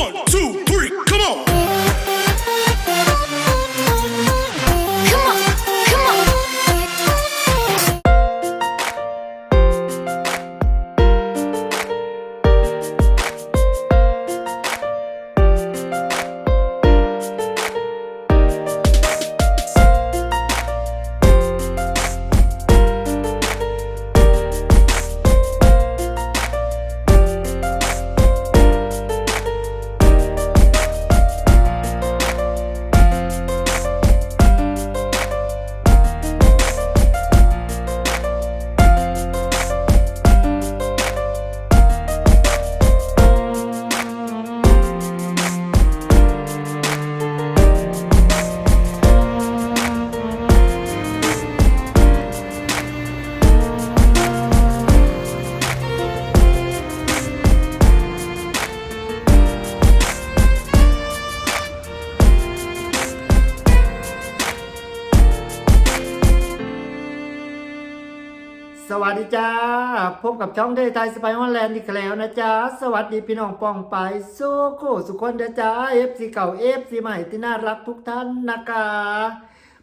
One, two, สวัสดีจ้า พบกับช่องเดยไทยสไปฮอนแลนด์อีกแล้วนะจ๊ะสวัสดีพี่น้องปองไปสู้คู่สุขคนเดจ้าเอฟซีเก่าเอฟซีใหม่ที่น่ารักทุกท่านนะคะ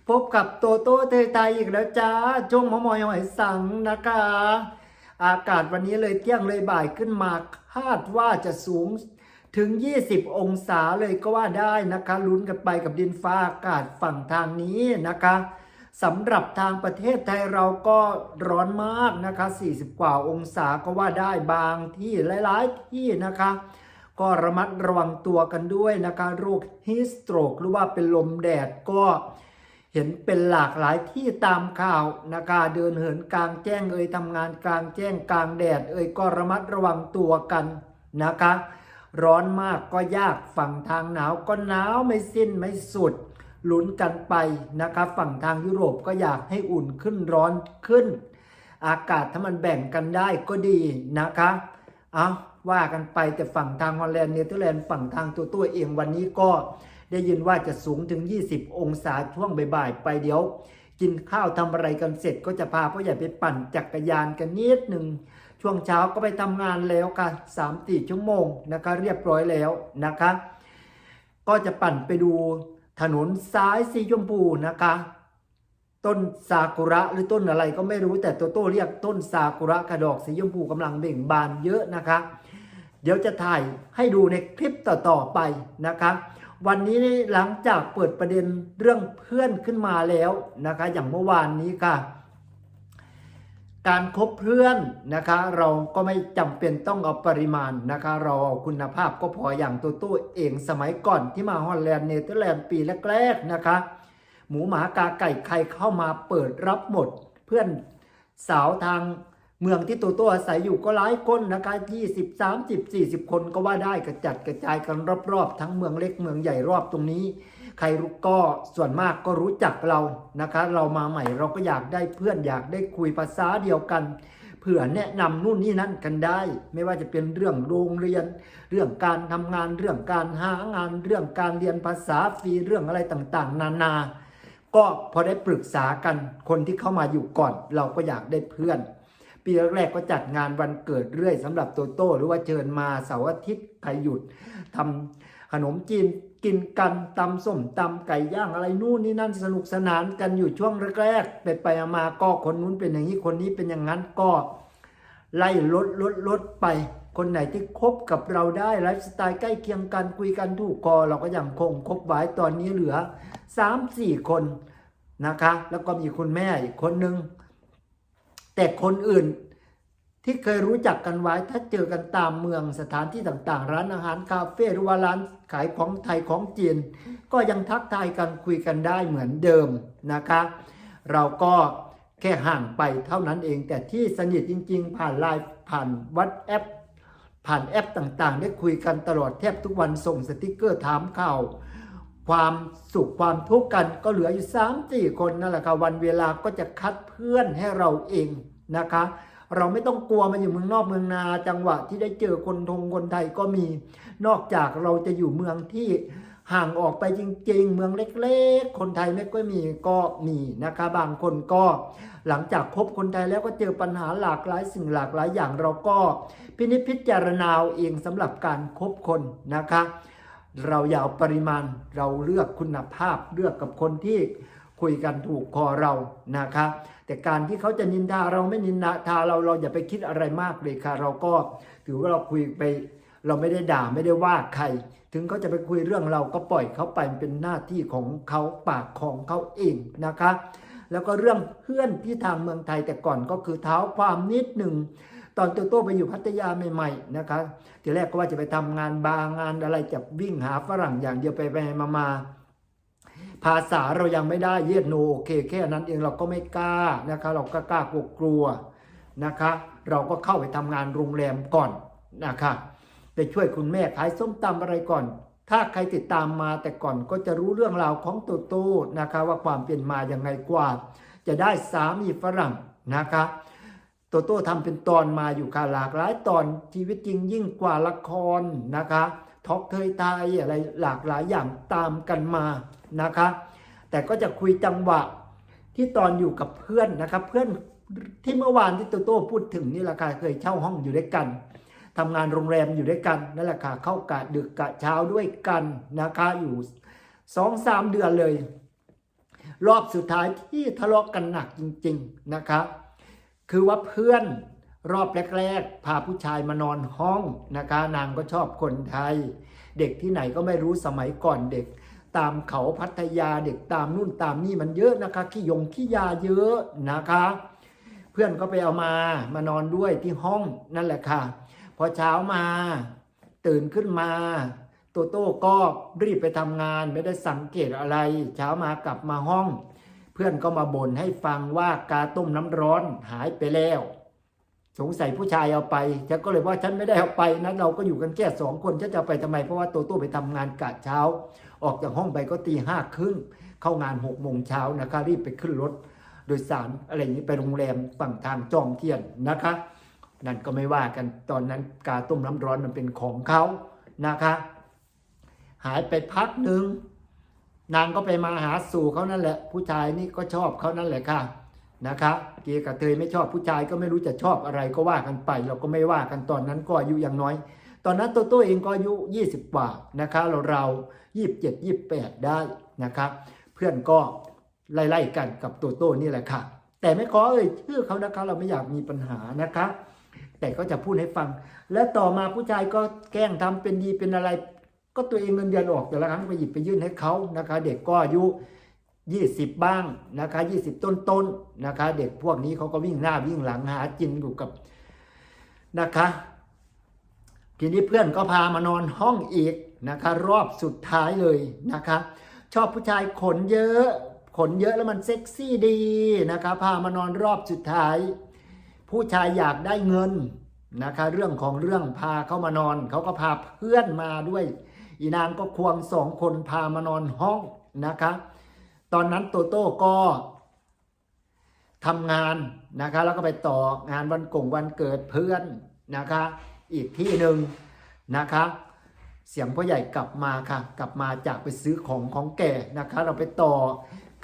พบกับโตโต้เทไทยอีกแล้วจ้าช่วงมอมอยหอยสังนะคะ อากาศวันนี้เลยเที่ยงเลยบ่ายขึ้นมาคาดว่าจะสูงถึง 20 องศาเลยก็ว่าได้นะคะลุ้นกันไปกับดินฟ้าอากาศฝั่งทางนี้นะคะ สำหรับทางประเทศไทยเราก็ร้อนมากนะคะ 40 กว่าองศาก็ว่าได้บางที่หลาย ๆ ที่นะคะ ก็ระมัดระวังตัวกันด้วยนะคะโรคฮิสโตรกหรือว่าเป็นลมแดดก็เห็นเป็นหลากหลายที่ตามข่าวนะคะเดินเหินกลางแจ้งเอ่ยทำงานกลางแจ้งกลางแดดเอ่ยก็ระมัดระวังตัวกันนะคะ ร้อนมากก็ยากฝั่งทางหนาวก็หนาวไม่สิ้นไม่สุด ลุ้นกันไปนะคะฝั่งทางยุโรปก็อยากให้อุ่นขึ้นร้อนขึ้น อากาศถ้ามันแบ่งกันได้ก็ดีนะคะเอาว่ากันไปแต่ฝั่งทางฮอลแลนด์เนเธอร์แลนด์ฝั่งทางตัวตัวเองวันนี้ก็ได้ยินว่าจะสูงถึง 20 องศาช่วงบ่ายๆไปเดี๋ยว กินข้าวทำอะไรกันเสร็จก็จะพาพ่อใหญ่ไปปั่นจักรยานกันนิดหนึ่งช่วงเช้าก็ไปทำงานแล้วค่ะสามสี่ชั่วโมงนะคะเรียบร้อยแล้วนะคะ ก็จะปั่นไปดู ถนนซ้ายสีชมพูนะคะ ต้นซากุระหรือต้นอะไรก็ไม่รู้แต่โตโต้เรียกต้นซากุระกระดอกสีชมพูกำลังเบ่งบานเยอะนะคะ เดี๋ยวจะถ่ายให้ดูในคลิปต่อๆไปนะคะ วันนี้หลังจากเปิดประเด็นเรื่องเพื่อนขึ้นมาแล้วนะคะ อย่างเมื่อวานนี้ค่ะ การคบเพื่อนนะคะ เราก็ไม่จำเป็นต้องเอาปริมาณนะคะ เราเอาคุณภาพก็พออย่างตัวตู้เองสมัยก่อนที่มาฮอลแลนด์เนเธอร์แลนด์ปีแรกๆนะคะ หมูหมากาไก่ใครเข้ามาเปิดรับหมด เพื่อนสาวทางเมืองที่ตัวตัวอาศัยอยู่ก็หลายคนนะคะ20 30 40 คนก็ว่าได้กระจัดกระจายกันรอบๆ ทั้งเมืองเล็กเมืองใหญ่รอบตรงนี้ ใครรู้ก็ส่วนมากก็รู้จักเรานะคะ เรามาใหม่เราก็อยากได้เพื่อนอยากได้คุยภาษาเดียวกันเผื่อแนะนำนู่นนี่นั่นกันได้ ไม่ว่าจะเป็นเรื่องโรงเรียน เรื่องการทำงานเรื่องการหางาน เรื่องการเรียนภาษาฟรีเรื่องอะไรต่างๆ นานา ก็พอได้ปรึกษากันคนที่เข้ามาอยู่ก่อน เราก็อยากได้เพื่อนปีแรกๆก็จัดงานวันเกิดเรื่อยสำหรับโตโต้หรือว่าเชิญมาเสาร์อาทิตย์ใครหยุดทำขนมจีนกินกันตำส้มตำไก่ย่างอะไรนู่นนี่นั่นสนุกสนานกันอยู่ช่วงแรกๆไปไปมาก็คนนู้นเป็นอย่างนี้คนนี้เป็นอย่างนั้นก็ ไล่ลดลดลดไป คนไหนที่คบกับเราได้ไลฟ์สไตล์ใกล้เคียงกันคุยกันถูกคอเราก็ยังคงคบไว้ตอนนี้เหลือ 3-4 คนนะคะ แล้วก็มีคุณแม่อีกคนนึงแต่คนอื่น ที่เคยรู้จักกันไว้ถ้าเจอกันตามเมืองสถานที่ต่างๆ ร้านอาหารคาเฟ่หรือว่าร้านขายของไทยของจีน ก็ยังทักทายกันคุยกันได้เหมือนเดิมนะคะ เราก็แค่ห่างไปเท่านั้นเอง แต่ที่สนิทจริง ๆ ผ่านไลน์ผ่านวัดแอป ผ่านแอปต่างๆ ได้คุยกันตลอดแทบทุกวันส่งสติกเกอร์ถามข่าวความสุขความทุกข์กันก็เหลืออยู่3ามสี่คนนั่นแหละค่ะวันเวลาก็จะคัดเพื่อนให้เราเองนะคะ เราไม่ต้องกลัวมันอยู่เมืองนอกเมืองนา จังหวะที่ได้เจอคนทงคนไทยก็มี นอกจากเราจะอยู่เมืองที่ห่างออกไปจริง ๆ เมืองเล็กๆ คนไทยไม่ก็มีก็มีนะคะบางคนก็ หลังจากคบคนไทยแล้วก็เจอปัญหาหลากหลายสิ่งหลากหลายอย่างเราก็พินิจพิจารณาเอาเองสำหรับการคบคนนะคะ เราอย่าเอาปริมาณเราเลือกคุณภาพเลือกกับคนที่ คุยกันถูกคอเรานะคะแต่การที่เขาจะนินทาเราไม่นินทาเราเราอย่าไปคิดอะไรมากเลยค่ะ เราก็ถือว่าเราคุยไป เราไม่ได้ด่าไม่ได้ว่าใคร ถึงเขาจะไปคุยเรื่องเราก็ปล่อยเขาไปเป็นหน้าที่ของเขาปากของเขาเองนะคะ แล้วก็เรื่องเพื่อนที่ทางเมืองไทยแต่ก่อนก็คือเท้าความนิดหนึ่งตอนโตโต้ไปอยู่พัทยาใหม่ๆนะคะทีแรกก็ว่าจะไปทำงานบางงานอะไรจะวิ่งหาฝรั่งอย่างเดียวไปไปมามา ภาษาเรายังไม่ได้เยดโนโอเคแค่นั้นเองเราก็ไม่กล้านะคะเราก็กล้ากลัวกลัวนะคะ เราก็เข้าไปทำงานโรงแรมก่อนนะคะไปช่วยคุณแม่ขายส้มตำอะไรก่อน ถ้าใครติดตามมาแต่ก่อนก็จะรู้เรื่องราวของโตโต้นะคะว่าความเป็นมาอย่างไงกว่า จะได้สามีฝรั่งนะคะโตโต้ทำเป็นตอนมาอยู่ค่ะหลากหลายตอนชีวิตจริงยิ่งกว่าละครนะคะ ท็อกเทยไทยอะไรหลากหลายอย่างตามกันมานะคะ แต่ก็จะคุยจังหวะที่ตอนอยู่กับเพื่อนนะครับ เพื่อนที่เมื่อวานที่โตโต้พูดถึงนี่แหละค่ะเคยเช่าห้องอยู่ด้วยกันทำงานโรงแรมอยู่ด้วยกันนั่นแหละค่ะเข้ากะดึกกะเช้าด้วยกันนะคะอยู่สองสามเดือนเลย รอบสุดท้ายที่ทะเลาะกันหนักจริง ๆนะคะ คือว่าเพื่อน รอบแรกๆ พาผู้ชายมานอนห้องนะคะ นางก็ชอบคนไทย เด็กที่ไหนก็ไม่รู้สมัยก่อนเด็ก ตามเขาพัทยาเด็กตามนู่นตามนี่มันเยอะนะคะขี้ยงขี้ยาเยอะนะคะ เพื่อนก็ไปเอามามานอนด้วยที่ห้องนั่นแหละค่ะ พอเช้ามาตื่นขึ้นมาโตโต้ก็รีบไปทำงานไม่ได้สังเกตอะไร เช้ามากลับมาห้อง เพื่อนก็มาบ่นให้ฟังว่ากาต้มน้ำร้อนหายไปแล้ว สงสัยผู้ชายเอาไปฉันก็เลยว่าฉันไม่ได้เอาไปนะเราก็อยู่กันแค่สองคนฉันจะไปทำไมเพราะว่าโตโต้ไปทำงานกะเช้า ออกจากห้องไปก็ตีห้าครึ่งเข้างานหกโมงเช้านะคะรีบไปขึ้นรถ โดยสารอะไรอย่างนี้ไปโรงแรมฝั่งทางจอมเทียนนะคะ นั่นก็ไม่ว่ากันตอนนั้นกาต้มน้ำร้อนมันเป็นของเขานะคะ หายไปพักหนึ่งนางก็ไปมาหาสู่เขานั่นแหละ ผู้ชายนี่ก็ชอบเขานั่นแหละค่ะ นะคะเกียร์กับเตยไม่ชอบผู้ชายก็ไม่รู้จะชอบอะไรก็ว่ากันไป เราก็ไม่ว่ากันตอนนั้นก็อายุยังน้อย ตอนนั้นโตโต้เองก็อายุ 20 กว่านะคะเราเรา27 28 ได้นะคะเพื่อนก็ไล่ๆกันกับโตโต้นี่แหละค่ะ แต่ไม่ขอเอ่ยชื่อเขานะคะเราไม่อยากมีปัญหานะคะ แต่ก็จะพูดให้ฟัง และต่อมาผู้ชายก็แกล้งทำเป็นดีเป็นอะไร ก็ตัวเองเงินเดือนออกแต่ละครั้งไปหยิบไปยื่นให้เขานะคะ เด็กก็อายุ 20 บ้างนะคะ20 ต้นๆนนะคะ เด็กพวกนี้เขาก็วิ่งหน้าวิ่งหลังหาจินอยู่กับนะคะ ทีนี้เพื่อนก็พามานอนห้องอีกนะคะ รอบสุดท้ายเลยนะคะ ชอบผู้ชายขนเยอะขนเยอะแล้วมันเซ็กซี่ดีนะคะพามานอนรอบสุดท้าย ผู้ชายอยากได้เงินนะคะ เรื่องของเรื่องพาเขามานอนเขาก็พาเพื่อนมาด้วย อีนางก็ควงสองคนพามานอนห้องนะคะ ตอนนั้นโตโต้ก็ทำงานนะคะแล้วก็ไปต่องานวันกงวันเกิดเพื่อนนะคะอีกที่หนึ่งนะคะเสียงพ่อใหญ่กลับมาค่ะ กลับมาจากไปซื้อของของแก่นะคะ เราไปต่อ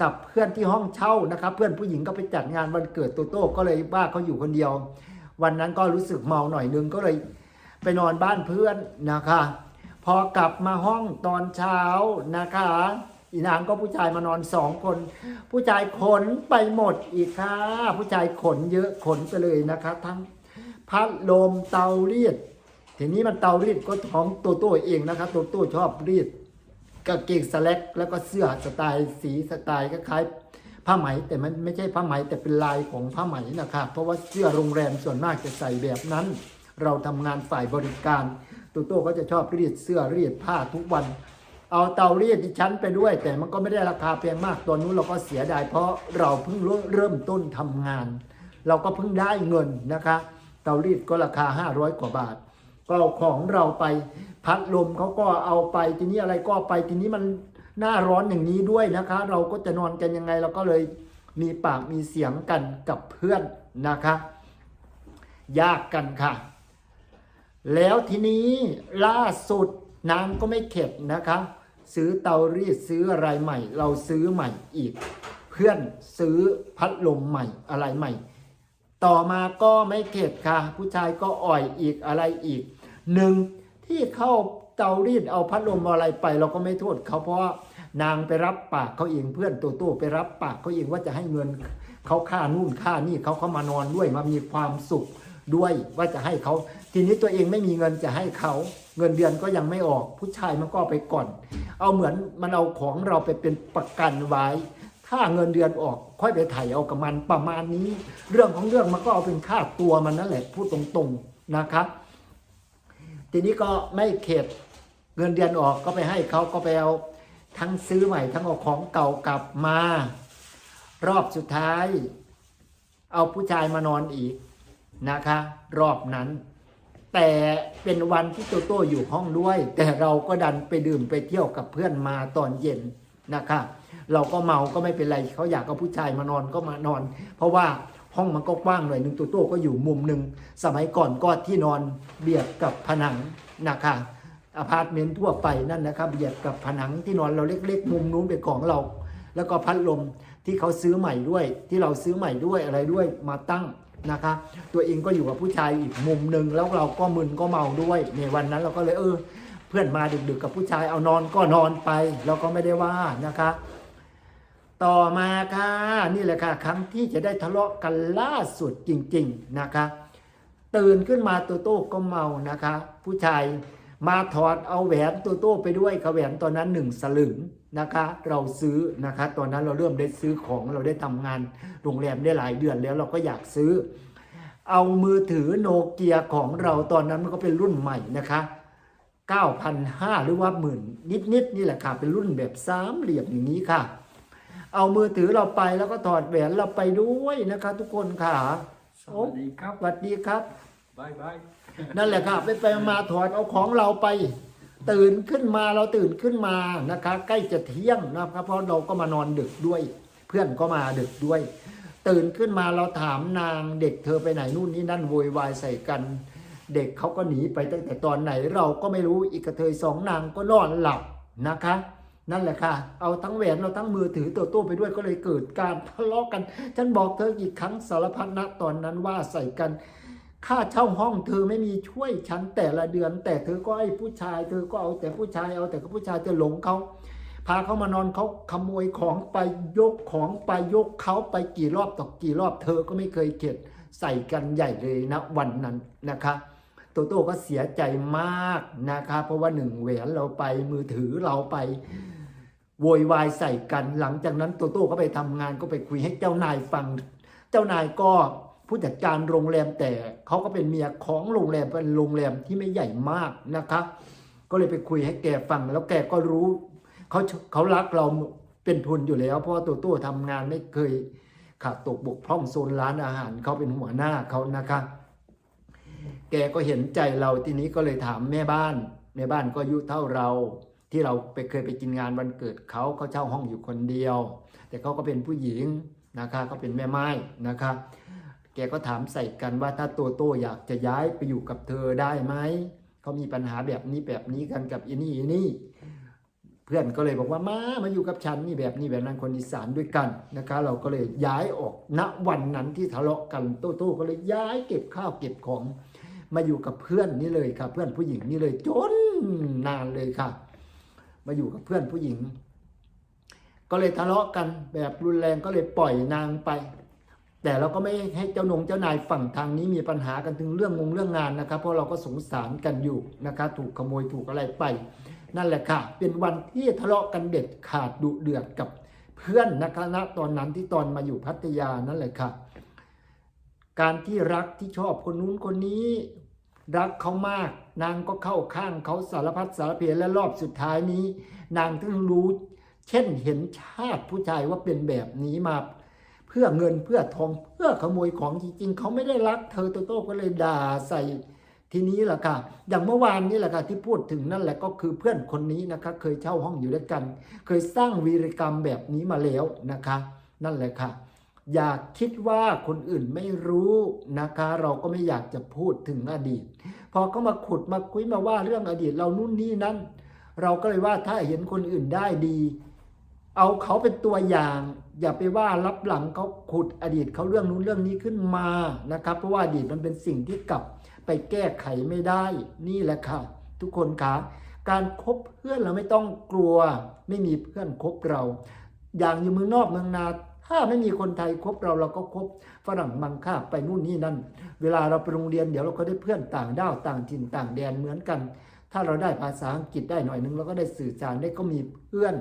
กับเพื่อนที่ห้องเช่านะคะเพื่อนผู้หญิงก็ไปจัดงานวันเกิดโตโต้ก็เลยว่าเขาอยู่คนเดียว วันนั้นก็รู้สึกเมาหน่อยนึงก็เลยไปนอนบ้านเพื่อนนะคะ พอกลับมาห้องตอนเช้านะคะ อีนางก็ผู้ชายมานอนสองคน ผู้ชายขนไปหมดอีกค่ะ ผู้ชายขนเยอะขนไปเลยนะคะ ทั้งพัดลมเตารีดทีนี้มันเตารีดก็ของโตโต้เองนะครับโตโตชอบรีดกางเกงสแล็กแล้วก็เสื้อสไตล์สีสไตล์คล้ายผ้าไหมแต่มันไม่ใช่ผ้าไหมแต่เป็นลายของผ้าไหมนะครับเพราะว่าเสื้อโรงแรมส่วนมากจะใส่แบบนั้น เราทำงานฝ่ายบริการโตโต้ก็จะชอบรีดเสื้อรีดผ้าทุกวัน เอาเตารีดดิฉันไปด้วย แต่มันก็ไม่ได้ราคาแพงมากตอนนู้นเราก็เสียดายเพราะเราเพิ่งเริ่มต้นทำงาน เราก็เพิ่งได้เงินนะคะ เตารีดก็ราคา 500 กว่าบาท ก็เอาของเราไปพัดลมเขาก็เอาไปทีนี้อะไรก็ไปทีนี้มันหน้าร้อนอย่างนี้ด้วยนะคะ เราก็จะนอนกันยังไงเราก็เลยมีปากมีเสียงกันกับเพื่อนนะคะยากกันค่ะ แล้วทีนี้ล่าสุดนางก็ไม่เข็ดนะคะ ซื้อเตารีดซื้ออะไรใหม่ เราซื้อใหม่อีก เพื่อนซื้อพัดลมใหม่อะไรใหม่ ต่อมาก็ไม่เข็ดค่ะ ผู้ชายก็อ่อยอีกอะไรอีกหนึ่งที่เข้าเตารีดเอาพัดลมอะไรไป เราก็ไม่โทษเขาเพราะานางไปรับปากเขาเองเพื่อนตัวโตไปรับปากเขาเองว่าจะให้เงินเขาค่านู่นค่านี่เขาเขามานอนด้วยมามีความสุขด้วยว่าจะให้เขา ทีนี้ตัวเองไม่มีเงินจะให้เขา เงินเดือนก็ยังไม่ออก ผู้ชายมันก็ไปก่อน เอาเหมือนมันเอาของเราไปเป็นประกันไว้ ถ้าเงินเดือนออก ค่อยไปไถ่ายเอากับมันประมาณนี้ เรื่องของเรื่องมันก็เอาเป็นค่าตัวมันนั่นแหละพูดตรงๆนะครับ ทีนี้ก็ไม่เข็ดเงินเดือนออกก็ไปให้เขาก็ไปเอาทั้งซื้อใหม่ทั้งเอาของเก่ากลับมา รอบสุดท้าย เอาผู้ชายมานอนอีกนะคะ รอบนั้น แต่เป็นวันที่โตโต้อยู่ห้องด้วย แต่เราก็ดันไปดื่มไปเที่ยวกับเพื่อนมาตอนเย็นนะคะเราก็เมาก็ไม่เป็นไรเขาอยากเอาผู้ชายมานอนก็มานอน เพราะว่าห้องมันก็กว้างหน่อยหนึ่งตัวโต้ก็อยู่มุมหนึ่งสมัยก่อนก็ที่นอนเบียดกับผนังนะคะอพาร์ตเมนต์ทั่วไปนั่นนะครับเบียดกับผนังที่นอนเราเล็กๆ มุมนู้นเป็นของเรา แล้วก็พัดลมที่เขาซื้อใหม่ด้วย ที่เราซื้อใหม่ด้วยอะไรด้วยมาตั้ง นะคะ ตัวเองก็อยู่กับผู้ชายอีกมุมหนึ่งแล้วเราก็มึนก็เมาด้วย ในวันนั้นเราก็เลยเออ เพื่อนมาดึกๆกับผู้ชายเอานอนก็นอนไป เราก็ไม่ได้ว่านะคะ ต่อมาค่ะนี่แหละค่ะ ครั้งที่จะได้ทะเลาะกันล่าสุดจริง ๆนะคะตื่นขึ้นมาตัวโต้ก็เมานะคะ ผู้ชายมาถอดเอาแหวนตัวโต้ไปด้วยค่ะแหวนตอนนั้นหนึ่งสลึง นะคะ เราซื้อนะคะ ตอนนั้นเราเริ่มได้ซื้อของเราได้ทำงานโรงแรมได้หลายเดือนแล้วเราก็อยากซื้อ เอามือถือโนเกียของเราตอนนั้นมันก็เป็นรุ่นใหม่นะคะ9,500หรือว่าหมื่นนิดๆนี่แหละค่ะ เป็นรุ่นแบบสามเหลี่ยมอย่างนี้ค่ะ เอามือถือเราไปแล้วก็ถอดแหวนเราไปด้วยนะคะ ทุกคนค่ะสวัสดีครับสวัสดีครับบายบายนั่นแหละค่ะไปไปมาถอดเอาของเราไป ตื่นขึ้นมาเราตื่นขึ้นมานะคะใกล้จะเที่ยงนะครับเพราะเราก็มานอนดึกด้วย เพื่อนก็มาดึกด้วย ตื่นขึ้นมาเราถามนางเด็กเธอไปไหนนู่นนี่นั่นโวยวายใส่กัน เด็กเขาก็หนีไปตั้งแต่ตอนไหนเราก็ไม่รู้อีกกระเทยสองนางก็นอนหลับนะคะ นั่นแหละค่ะ เอาทั้งแหวนเราทั้งมือถือตัวโต้ไปด้วยก็เลยเกิดการทะเลาะกัน ฉันบอกเธอกี่ครั้งสารพัดนะตอนนั้นว่าใส่กัน ค่าเช่าห้องเธอไม่มีช่วยฉันแต่ละเดือน แต่เธอก็ไอ้ผู้ชาย เธอก็เอาแต่ผู้ชายเอาแต่ก็ผู้ชายเธอหลงเขาพาเขามานอนเขาขโมยของไปยกของไปยกเขาไปกี่รอบต่อกี่รอบ เธอก็ไม่เคยเข็ดใส่กันใหญ่เลยนะวันนั้นนะคะโตโต้ก็เสียใจมากนะคะเพราะว่าหนึ่งแหวนเราไปมือถือเราไปโวยวายใส่กัน หลังจากนั้นโตโต้ก็ไปทำงานก็ไปคุยให้เจ้านายฟัง เจ้านายก็ ผู้จัดการโรงแรมแต่เขาก็เป็นเมียของโรงแรมเป็นโรงแรมที่ไม่ใหญ่มากนะคะ ก็เลยไปคุยให้แกฟังแล้วแกก็รู้เขาเขารักเราเป็นทุนอยู่แล้ว เพราะว่าโตโต้ทำงานไม่เคยขาดตกบกพร่องโซนร้านอาหารเขาเป็นหัวหน้าเขานะคะ แกก็เห็นใจเราทีนี้ก็เลยถามแม่บ้านแม่บ้านก็อายุเท่าเราที่เราไปเคยไปกินงานวันเกิดเขาเขาเช่าห้องอยู่คนเดียว แต่เขาก็เป็นผู้หญิงนะคะเขาเป็นแม่ไม้นะคะ แกก็ถามใส่กันว่าถ้าโตโต้อยากจะย้ายไปอยู่กับเธอได้ไหมเขามีปัญหาแบบนี้แบบนี้กันกับอีนี่อีนี่ เพื่อนก็เลยบอกว่ามามาอยู่กับฉันนี่แบบนี้แบบนั้นคนอีสานด้วยกันนะคะ เราก็เลยย้ายออกณวันนั้นที่ทะเลาะกันโตโต้ก็เลยย้ายเก็บข้าวเก็บของ มาอยู่กับเพื่อนนี่เลยค่ะ เพื่อนผู้หญิงนี่เลยจนนานเลยค่ะ มาอยู่กับเพื่อนผู้หญิง ก็เลยทะเลาะกันแบบรุนแรงก็เลยปล่อยนางไป แต่เราก็ไม่ให้เจ้านงเจ้านายฝั่งทางนี้มีปัญหากันถึงเรื่องงงเรื่องงานนะครับ เพราะเราก็สงสารกันอยู่นะคะถูกขโมยถูกอะไรไป นั่นแหละค่ะ เป็นวันที่ทะเลาะกันเด็ดขาดดุเดือดกับเพื่อนนะคะณตอนนั้นที่ตอนมาอยู่พัทยานั่นแหละค่ะ การที่รักที่ชอบคนนู้นคนนี้รักเขามาก นางก็เข้าข้างเขาสารพัดสารเพและรอบสุดท้ายนี้ นางถึงรู้ เช่นเห็นชาติผู้ชายว่าเป็นแบบนี้มา พื่อเงินเพื่อทองเพื่อขโมยของจริงๆ เขาไม่ได้รักเธอโตโต้ก็เลยด่าใส่ทีนี้แหละค่ะ อย่างเมื่อวานนี้แหละค่ะที่พูดถึงนั่นแหละก็คือเพื่อนคนนี้นะคะ เคยเช่าห้องอยู่ด้วยกัน เคยสร้างวีรกรรมแบบนี้มาแล้วนะคะ นั่นแหละค่ะ อย่าคิดว่าคนอื่นไม่รู้นะคะ เราก็ไม่อยากจะพูดถึงอดีต พอเขามาขุดมาคุยมาว่าเรื่องอดีตเรานู่นนี่นั่นเราก็เลยว่าถ้าเห็นคนอื่นได้ดี เอาเขาเป็นตัวอย่าง อย่าไปว่ารับหลังเขาขุดอดีตเขาเรื่องนู้นเรื่องนี้ขึ้นมานะครับ เพราะว่าอดีตมันเป็นสิ่งที่กลับไปแก้ไขไม่ได้นี่แหละค่ะ ทุกคนคะการคบเพื่อนเราไม่ต้องกลัว ไม่มีเพื่อนคบเรา อย่างอยู่เมืองนอกเมืองนาถ้าไม่มีคนไทยคบเราเราก็คบฝรั่งมังค่าไปนู่นนี่นั่น เวลาเราไปโรงเรียนเดี๋ยวเราก็ได้เพื่อนต่างด้าวต่างถิ่นต่างแดนเหมือนกัน ถ้าเราได้ภาษาอังกฤษได้หน่อยนึงเราก็ได้สื่อสารได้ก็มีเพื่อน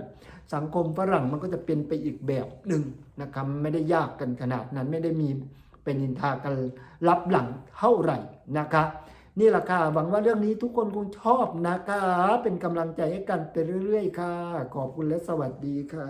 สังคมฝรั่งมันก็จะเป็นไปอีกแบบหนึ่งนะครับไม่ได้ยากกันขนาดนั้นไม่ได้มีเป็นนินทากันรับหลังเท่าไหร่นะคะนี่แหละค่ะหวังว่าเรื่องนี้ทุกคนคงชอบนะคะ เป็นกำลังใจให้กันไปเรื่อยๆ ค่ะ ขอบคุณและสวัสดีค่ะ